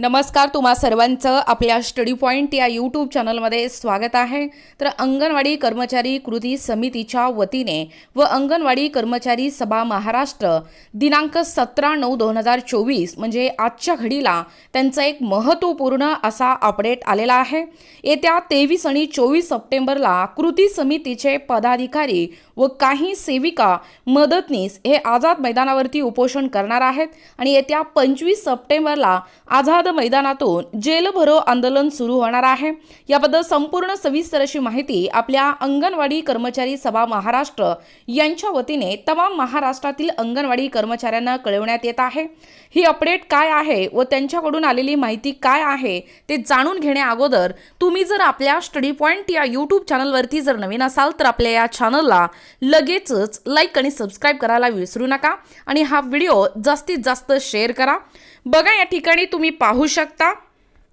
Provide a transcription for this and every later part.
नमस्कार तुम्हा सर्वांचं आपल्या स्टडी पॉईंट या यूट्यूब चॅनलमध्ये स्वागत आहे. तर अंगणवाडी कर्मचारी कृती समितीच्या वतीने व अंगणवाडी कर्मचारी सभा महाराष्ट्र दिनांक सतरा नऊ दोन हजार चोवीस म्हणजे आजच्या घडीला त्यांचा एक महत्त्वपूर्ण असा अपडेट आलेला आहे. येत्या तेवीस आणि चोवीस सप्टेंबरला कृती समितीचे पदाधिकारी व काही सेविका मदतनीस हे आझाद मैदानावरती उपोषण करणार आहेत. आणि येत्या पंचवीस सप्टेंबरला आझाद मैदानातून जेलभरो आंदोलन सुरू होणार आहे. याबद्दल संपूर्ण सविस्तर अशी माहिती आपल्या अंगणवाडी कर्मचारी सभा महाराष्ट्र यांच्या वतीने तमाम महाराष्ट्रातील अंगणवाडी कर्मचाऱ्यांना कळवण्यात येत आहे. ही अपडेट काय आहे व त्यांच्याकडून आलेली माहिती काय आहे ते जाणून घेण्या अगोदर तुम्ही जर आपल्या स्टडी पॉईंट या यूट्यूब चॅनलवरती जर नवीन असाल तर आपल्या या चॅनलला लगेचच लाईक आणि सबस्क्राईब करायला विसरू नका. आणि हा व्हिडिओ जास्तीत जास्त शेअर करा. बघा या ठिकाणी तुम्ही पाहू शकता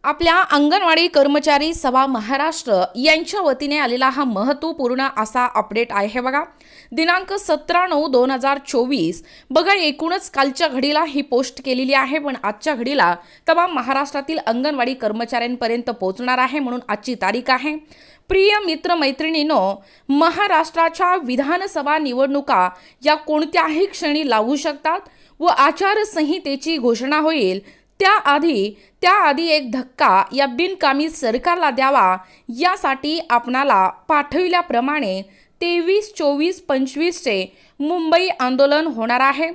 आपल्या अंगणवाडी कर्मचारी सभा महाराष्ट्र यांच्या वतीने आलेला हा महत्त्वपूर्ण असा अपडेट आहे बघा. दिनांक सतरा नऊ दोन हजार चोवीस. बघा एकूणच कालच्या घडीला ही पोस्ट केलेली आहे पण आजच्या घडीला तमाम महाराष्ट्रातील अंगणवाडी कर्मचाऱ्यांपर्यंत पोहोचणार आहे म्हणून आजची तारीख आहे. प्रिय मित्रमैत्रिणीनो महाराष्ट्राच्या विधानसभा निवडणुका या कोणत्याही क्षणी लागू शकतात व आचारसंहितेची घोषणा होईल. त्याआधी त्याआधी एक धक्का या बिनकामी सरकारला द्यावा यासाठी आपणाला पाठविल्याप्रमाणे तेवीस चोवीस पंचवीसचे मुंबई आंदोलन होणार आहे.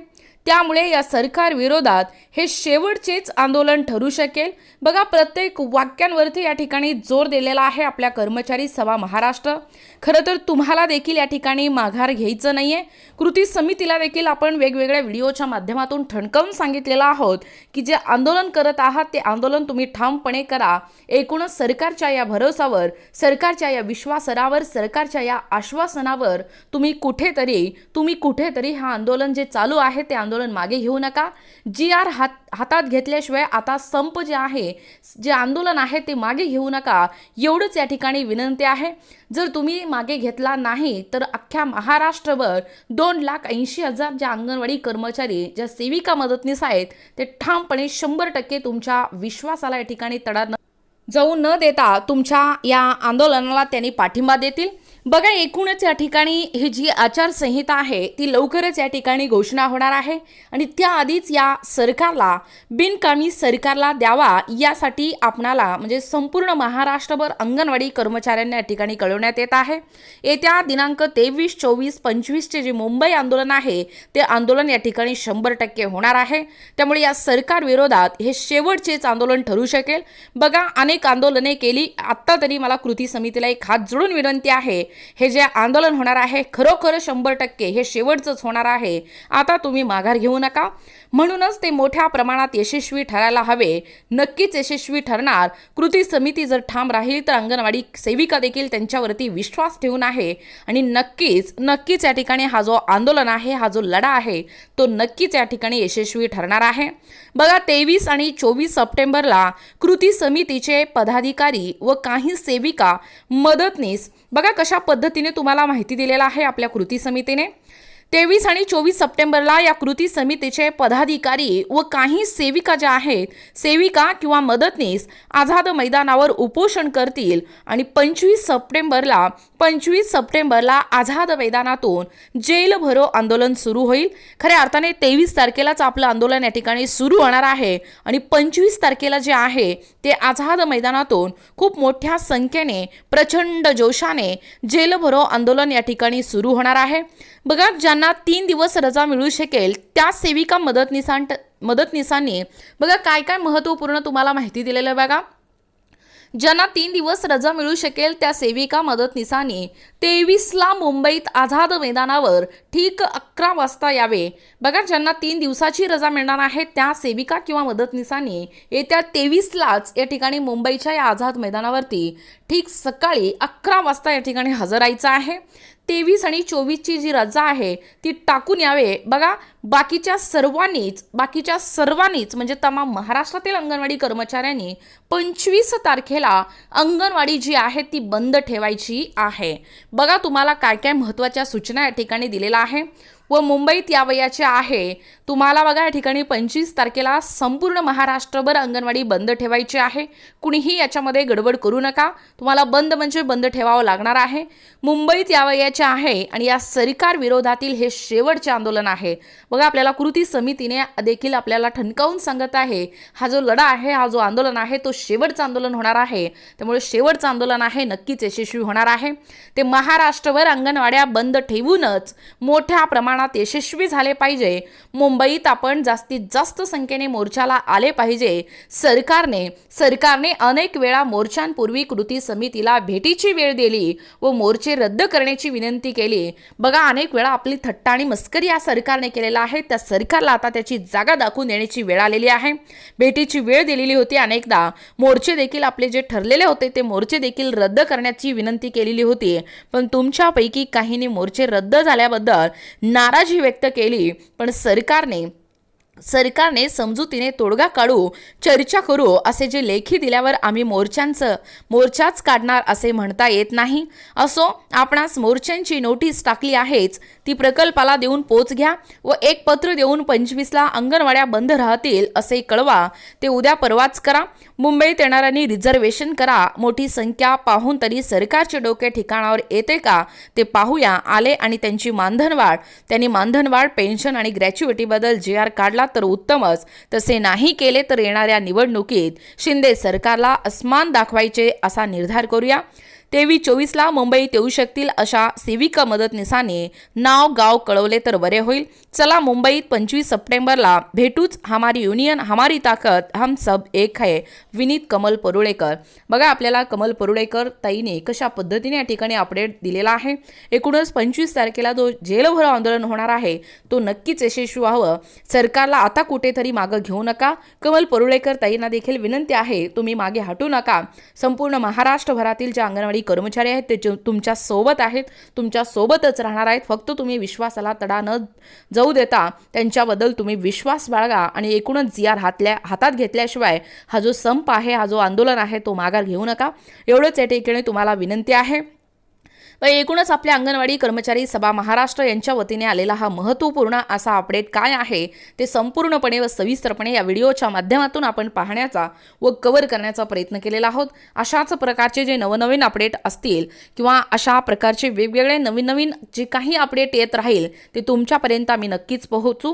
त्यामुळे या सरकार विरोधात हे शेवटचेच आंदोलन ठरू शकेल. बघा प्रत्येक वाक्यांवरती या ठिकाणी जोर दिलेला आहे आपल्या कर्मचारी सभा महाराष्ट्र. खरं तर तुम्हाला देखील या ठिकाणी माघार घ्यायचं नाही आहे कृती समितीला देखील आपण वेगवेगळ्या व्हिडिओच्या माध्यमातून ठणकावून सांगितलेलं आहोत की जे आंदोलन करत आहात ते आंदोलन तुम्ही ठामपणे करा. एकूणच सरकारच्या या भरोसावर सरकारच्या या विश्वासरावर सरकारच्या या आश्वासनावर तुम्ही कुठेतरी तुम्ही कुठेतरी हा आंदोलन जे चालू आहे ते आंदोलन आंदोलन मागे घेऊ नका. जी आर हात हातात घेतल्याशिवाय आता संप जे आहे जे आंदोलन आहे ते मागे घेऊ नका. एवढंच या ठिकाणी विनंती आहे. जर तुम्ही मागे घेतला नाही तर अख्ख्या महाराष्ट्रभर दोन लाख ऐंशी हजार ज्या अंगणवाडी कर्मचारी ज्या सेविका मदतनीस आहेत ते ठामपणे शंभर टक्के तुमच्या विश्वासाला या ठिकाणी तडा न जाऊ न देता तुमच्या या आंदोलनाला त्यांनी पाठिंबा देतील. बघा एकूणच या ठिकाणी ही जी आचारसंहिता आहे ती लवकरच या ठिकाणी घोषणा होणार आहे. आणि त्याआधीच या सरकारला बिनकामी सरकारला द्यावा यासाठी आपणाला म्हणजे संपूर्ण महाराष्ट्रभर अंगणवाडी कर्मचाऱ्यांना या ठिकाणी कळवण्यात येत आहे. येत्या दिनांक तेवीस चोवीस पंचवीसचे जे मुंबई आंदोलन आहे ते आंदोलन या ठिकाणी शंभर टक्के होणार आहे. त्यामुळे या सरकारविरोधात हे शेवटचेच आंदोलन ठरू शकेल. बघा अनेक आंदोलने केली. आत्ता तरी मला कृती समितीला एक हात जोडून विनंती आहे हे जे आंदोलन होणार आहे खरोखर शंभर टक्के हे शेवटचंच होणार आहे. आता तुम्ही माघार घेऊ नका. म्हणूनच ते मोठ्या प्रमाणात यशस्वी ठरायला हवे. नक्कीच यशस्वी ठरणार. कृती समिती जर ठाम राहील तर अंगणवाडी सेविका देखील त्यांच्यावरती विश्वास ठेवून आहे. आणि नक्कीच नक्कीच या ठिकाणी हा जो आंदोलन आहे हा जो लढा आहे तो नक्कीच या ठिकाणी यशस्वी ठरणार आहे. बघा तेवीस आणि चोवीस सप्टेंबरला कृती समितीचे पदाधिकारी व काही सेविका मदतनीस. बघा कशा पद्धतीने तुम्हाला माहिती दिलेला आहे आपल्या कृती समितीने. तेवीस आणि चोवीस सप्टेंबरला या कृती समितीचे पदाधिकारी व काही सेविका ज्या आहेत सेविका किंवा मदतनीस आझाद मैदानावर उपोषण करतील आणि पंचवीस सप्टेंबरला पंचवीस सप्टेंबरला आझाद मैदानातून जेल भरो आंदोलन सुरू होईल. खऱ्या अर्थाने तेवीस तारखेलाच आपलं आंदोलन या ठिकाणी सुरू होणार आहे आणि पंचवीस तारखेला जे आहे ते आझाद मैदानातून खूप मोठ्या संख्येने प्रचंड जोशाने जेल भरो आंदोलन या ठिकाणी सुरू होणार आहे. बघा ज्यांना तीन दिवस रजा मिळू शकेल त्या सेविका मदतनीसांट मदतनीसांनी बघा काय काय महत्त्वपूर्ण तुम्हाला माहिती दिलेलं आहे बघा. ज्यांना तीन दिवस रजा मिळू शकेल त्या सेविका मदतनीसांनी तेवीसला मुंबईत आझाद मैदानावर ठीक अकरा वाजता यावे. बघा ज्यांना तीन दिवसाची रजा मिळणार आहे त्या सेविका किंवा मदतनीसांनी येत्या तेवीसलाच या ठिकाणी मुंबईच्या या आझाद मैदानावरती ठीक सकाळी अकरा वाजता या ठिकाणी हजर राहायचं आहे. तेवीस आणि चोवीसची जी रजा आहे ती टाकून यावे. बघा बाकीच्या सर्वांनीच बाकीच्या सर्वांनीच म्हणजे तमाम महाराष्ट्रातील अंगणवाडी कर्मचाऱ्यांनी पंचवीस तारखेला अंगणवाडी जी आहे ती बंद ठेवायची आहे. बघा तुम्हाला काय काय महत्त्वाच्या सूचना या ठिकाणी दिलेल्या आहे. व मुंबईत यावयाचे आहे. तुम्हाला बघा या ठिकाणी पंचवीस तारखेला संपूर्ण महाराष्ट्रभर अंगणवाडी बंद ठेवायची आहे. कुणीही याच्यामध्ये गडबड करू नका. तुम्हाला बंद म्हणजे बंद ठेवावं लागणार आहे. मुंबईत यावयाचे आहे आणि या सरकार विरोधातील हे शेवटचे आंदोलन आहे. बघा आपल्याला कृती समितीने देखील आपल्याला ठणकावून सांगत आहे. हा जो लढा आहे हा जो आंदोलन आहे तो शेवटचं आंदोलन होणार आहे. त्यामुळे शेवटचं आंदोलन आहे नक्कीच यशस्वी होणार आहे. ते महाराष्ट्रभर अंगणवाड्या बंद ठेवूनच मोठ्या प्रमाणात यशस्वी झाले पाहिजे. मुंबईत आपण जास्तीत जास्त संख्येने मोर्चाला आले पाहिजे. सरकारने सरकारने अनेक वेळा मोर्चांपूर्वी कृती समितीला भेटीची वेळ दिली व मोर्चे रद्द करण्याची विनंती केली. बघा अनेक वेळा आपली थट्टा आणि मस्करी या सरकारने केलेला आहे. त्या सरकारला आता त्याची जागा दाखवून देण्याची वेळ आलेली आहे. भेटीची वेळ दिलेली होती अनेकदा. मोर्चे देखील आपले जे ठरलेले होते ते मोर्चे देखील रद्द करण्याची विनंती केलेली होती. पण तुमच्यापैकी काहींनी मोर्चे रद्द झाल्याबद्दल ना नाराजी व्यक्त केली पण सरकारने सरकारने समजुतीने तोडगा काढू चर्चा करू असे जे लेखी दिल्यावर आम्ही मोर्चांचं मोर्चाच काढणार असे म्हणता येत नाही. असो आपणास मोर्चांची नोटीस टाकली आहेच ती प्रकल्पाला देऊन पोच घ्या व एक पत्र देऊन पंचवीसला अंगणवाड्या बंद राहतील असे कळवा ते उद्या परवाच करा. मुंबईत येणाऱ्यांनी रिझर्वेशन करा मोठी संख्या पाहून तरी सरकारचे डोके ठिकाणावर येते का ते पाहूया. आले आणि त्यांची मानधनवाढ त्यांनी मानधनवाढ पेन्शन आणि ग्रॅच्युइटीबद्दल जे आर काढला तर उत्तमच. तसे नाही केले तर येणाऱ्या निवडणुकीत शिंदे सरकारला अस्मान दाखवायचे असा निर्धार करूया. तेवीस चोवीसला मुंबईत येऊ शकतील अशा सेविका मदतनीसाने नाव गाव कळवले तर बरे होईल. चला मुंबईत पंचवीस सप्टेंबरला भेटूच हमारी युनियन हमारी ताकद हम सब एक है विनीत कमल परुळेकर. बघा आपल्याला कमल परुळेकर ताईने कशा पद्धतीने या ठिकाणी अपडेट दिलेला आहे. एकूणच पंचवीस तारखेला जो जेलभरो आंदोलन होणार आहे तो नक्कीच यशस्वी व्हावं. सरकारला आता कुठेतरी मागं घेऊ नका. कमल परुळेकर ताईंना देखील विनंती आहे तुम्ही मागे हटू नका. संपूर्ण महाराष्ट्रभरातील ज्या अंगणवाडी कर्मचारी आहेत ते जो- तुमच्यासोबत आहेत. तुमच्या सोबतच राहणार आहेत. फक्त तुम्ही विश्वासाला तडा न जाऊ देता त्यांच्याबद्दल तुम्ही विश्वास बाळगा आणि एकूणच जियार हातल्या हातात घेतल्याशिवाय हा जो संप आहे हा जो आंदोलन आहे तो माघार घेऊ नका. एवढंच या ठिकाणी तुम्हाला विनंती आहे. व एकूणच आपल्या अंगणवाडी कर्मचारी सभा महाराष्ट्र यांच्या वतीने आलेला हा महत्त्वपूर्ण असा अपडेट काय आहे ते संपूर्णपणे व सविस्तरपणे या व्हिडिओच्या माध्यमातून आपण पाहण्याचा व कव्हर करण्याचा प्रयत्न केलेला आहोत. अशाच प्रकारचे जे नवनवीन अपडेट असतील किंवा अशा प्रकारचे वेगवेगळे नवीन नवीन जे काही अपडेट येत राहील ते तुमच्यापर्यंत आम्ही नक्कीच पोहोचू.